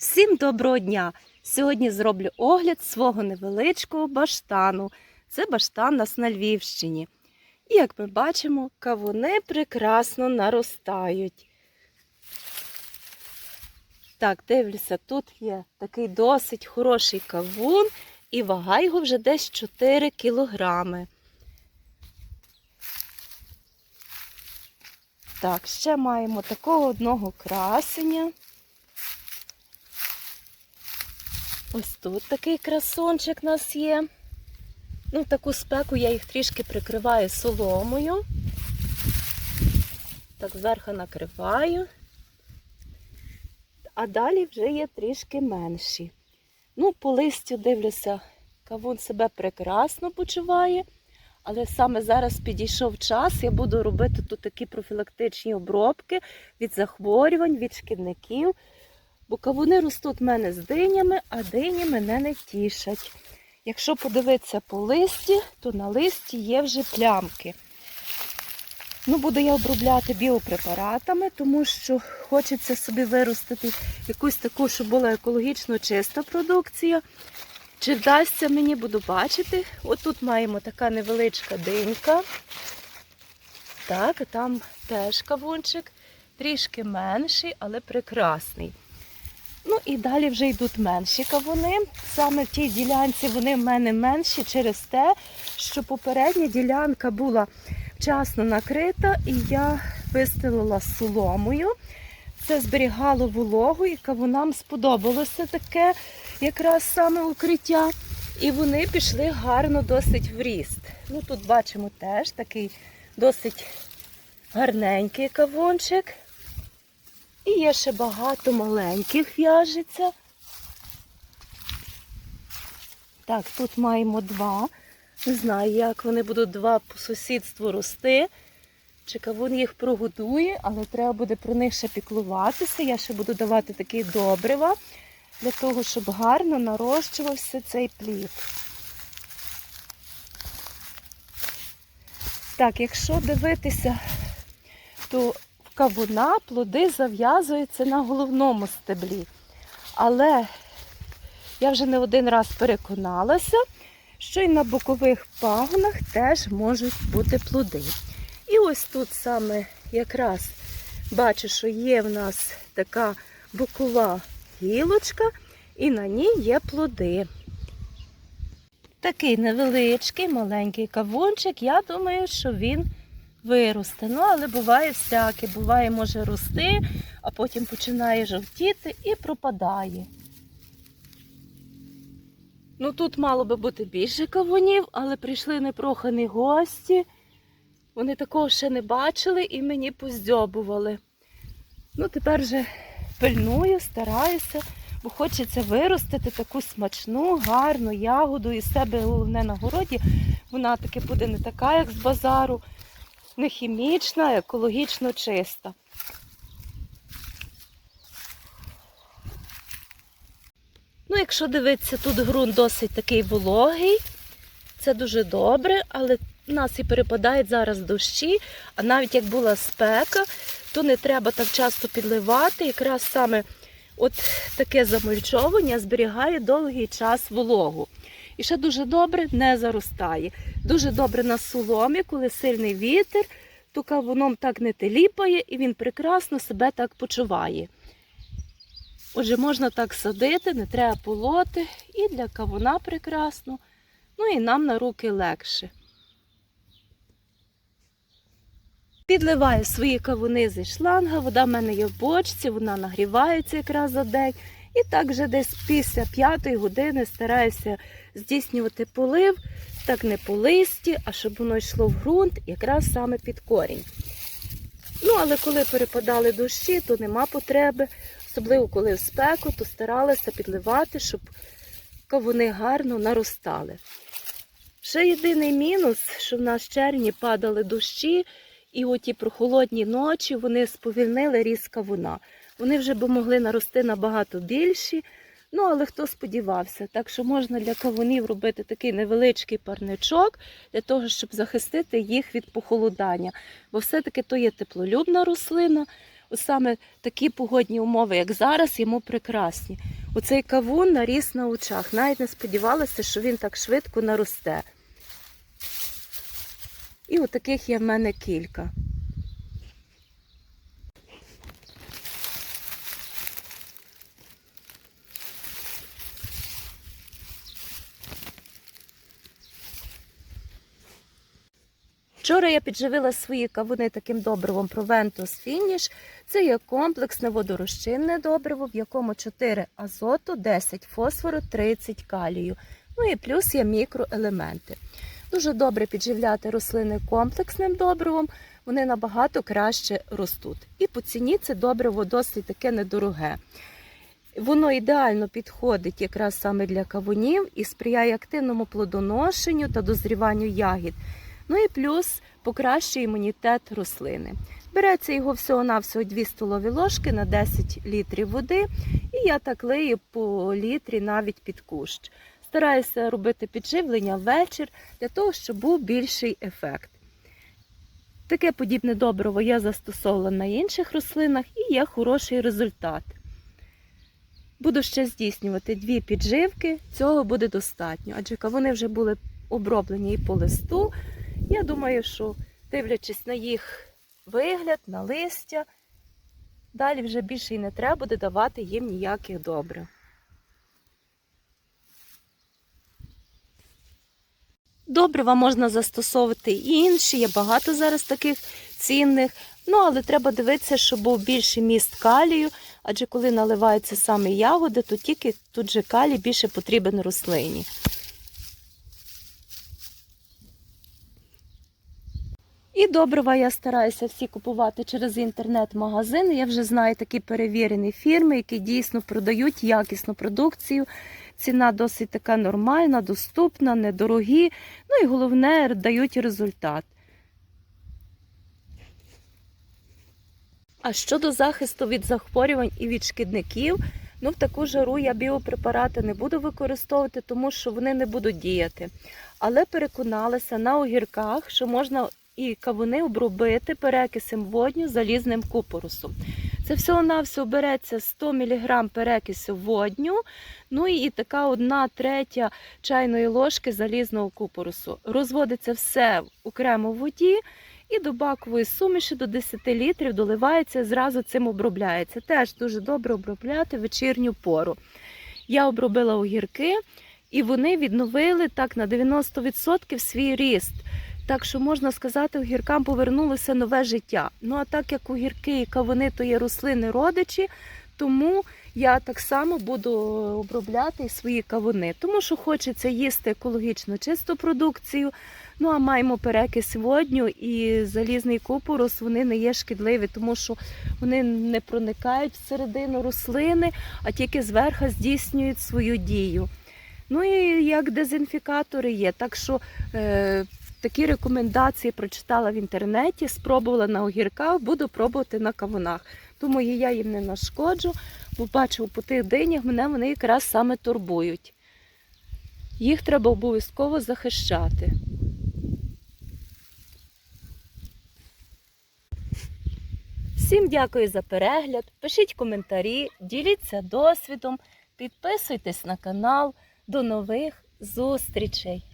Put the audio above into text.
Всім доброго дня! Сьогодні зроблю огляд свого невеличкого баштану. Це баштан нас на Львівщині. І як ми бачимо, кавуни прекрасно наростають. Так, дивлюся, тут є такий досить хороший кавун, і вага його вже десь 4 кілограми. Так, ще маємо такого одного красення. Ось тут такий красончик у нас є. Ну, таку спеку я їх трішки прикриваю соломою. Так, зверху накриваю. А далі вже є трішки менші. Ну, по листю дивлюся, кавун себе прекрасно почуває. Але саме зараз підійшов час, я буду робити тут такі профілактичні обробки від захворювань, від шкідників. Бо кавуни ростуть в мене з динями, а дині мене не тішать. Якщо подивитися по листі, то на листі є вже плямки. Ну, буду я обробляти біопрепаратами, тому що хочеться собі виростити якусь таку, щоб була екологічно чиста продукція. Чи вдасться мені, буду бачити. Отут маємо така невеличка динька. Так, там теж кавунчик, трішки менший, але прекрасний. Ну і далі вже йдуть менші кавуни. Саме в тій ділянці вони в мене менші через те, що попередня ділянка була вчасно накрита, і я вистелила соломою. Це зберігало вологу, і кавунам сподобалося таке якраз саме укриття. І вони пішли гарно досить в ріст. Ну тут бачимо теж такий досить гарненький кавунчик. І є ще багато маленьких в'яжеться. Так, тут маємо два. Не знаю, як вони будуть два по сусідству рости. Чи кавун їх прогодує, але треба буде про них ще піклуватися. Я ще буду давати такі добрива для того, щоб гарно нарощувався цей плід. Так, якщо дивитися, то кавуна плоди зав'язуються на головному стеблі. Але я вже не один раз переконалася, що і на бокових пагонах теж можуть бути плоди. І ось тут саме якраз бачу, що є в нас така бокова гілочка, і на ній є плоди. Такий невеличкий, маленький кавунчик, я думаю, що він виросте. Ну, але буває всяке. Буває, може рости, а потім починає жовтіти і пропадає. Ну, тут мало би бути більше кавунів, але прийшли непрохані гості. Вони такого ще не бачили і мені поздьобували. Ну, тепер вже пильную, стараюся, бо хочеться виростити таку смачну, гарну ягоду і себе головне на городі. Вона таки буде не така, як з базару, не хімічна, екологічно чиста. Ну, якщо дивитися, тут ґрунт досить такий вологий, це дуже добре, але в нас і перепадають зараз дощі, а навіть як була спека, то не треба так часто підливати. Якраз саме от таке замульчовування зберігає довгий час вологу. І ще дуже добре не заростає. Дуже добре на соломі, коли сильний вітер, то кавуном так не теліпає і він прекрасно себе так почуває. Отже, можна так садити, не треба полоти, і для кавуна прекрасно, ну і нам на руки легше. Підливаю свої кавуни зі шланга, вода в мене є в бочці, вона нагрівається якраз за день. І так вже десь після п'ятої години стараюся здійснювати полив, так не по листі, а щоб воно йшло в ґрунт, якраз саме під корінь. Ну, але коли перепадали дощі, то нема потреби. Особливо коли в спеку, то старалася підливати, щоб кавуни гарно наростали. Ще єдиний мінус, що в нас в червні падали дощі, і оті прохолодні ночі вони сповільнили ріст кавуна. Вони вже б могли нарости набагато більші, ну але хто сподівався. Так що можна для кавунів робити такий невеличкий парничок для того, щоб захистити їх від похолодання. Бо все-таки то є теплолюбна рослина. Ось саме такі погодні умови, як зараз, йому прекрасні. Оцей кавун наріс на очах. Навіть не сподівалася, що він так швидко наросте. І отаких є в мене кілька. Вчора я підживила свої кавуни таким добривом Proventus Finish. Це є комплексне водорозчинне добриво, в якому 4 азоту, 10 фосфору, 30 калію. Ну і плюс є мікроелементи. Дуже добре підживляти рослини комплексним добривом, вони набагато краще ростуть. І по ціні це добриво досить таке недороге. Воно ідеально підходить якраз саме для кавунів і сприяє активному плодоношенню та дозріванню ягід. Ну і плюс покращує імунітет рослини. Береться його всього-навсього 2 столові ложки на 10 літрів води, і я так лию по літрі навіть під кущ. Стараюся робити підживлення ввечір для того, щоб був більший ефект. Таке подібне добриво я застосовувала на інших рослинах і є хороший результат. Буду ще здійснювати дві підживки, цього буде достатньо, адже вони вже були оброблені і по листу. Я думаю, що дивлячись на їх вигляд, на листя, далі вже більше і не треба буде давати їм ніяких добрив. Добрива можна застосовувати і інші, є багато зараз таких цінних. Ну, але треба дивитися, щоб був більший міст калію, адже коли наливаються саме ягоди, то тільки тут же калій більше потрібен рослині. І добрива я стараюся всі купувати через інтернет-магазин. Я вже знаю такі перевірені фірми, які дійсно продають якісну продукцію. Ціна досить така нормальна, доступна, недорогі. Ну і головне, дають результат. А щодо захисту від захворювань і від шкідників, ну в таку жару я біопрепарати не буду використовувати, тому що вони не будуть діяти. Але переконалася на огірках, що можна і кавуни обробити перекисем водню залізним купорусом. Це всього-навсього береться 100 мг перекису водню, ну і така одна третя чайної ложки залізного купорусу. Розводиться все окремо в воді і до бакової суміші до 10 літрів доливається, зразу цим обробляється. Теж дуже добре обробляти вечірню пору. Я обробила огірки, і вони відновили так на 90% свій ріст. Так що можна сказати, огіркам повернулося нове життя. Ну а так як огірки і кавуни то є рослини родичі, тому я так само буду обробляти свої кавуни, тому що хочеться їсти екологічно чисту продукцію. Ну а маємо перекис водню і залізний купорос, вони не є шкідливі, тому що вони не проникають всередину рослини, а тільки зверху здійснюють свою дію. Ну і як дезінфікатори є. Так що е, такі рекомендації прочитала в інтернеті, спробувала на огірках, буду пробувати на кавунах. Думаю, я їм не нашкоджу, бо бачу, по тих динях мене вони якраз саме турбують. Їх треба обов'язково захищати. Всім дякую за перегляд. Пишіть коментарі, діліться досвідом, підписуйтесь на канал. До нових зустрічей!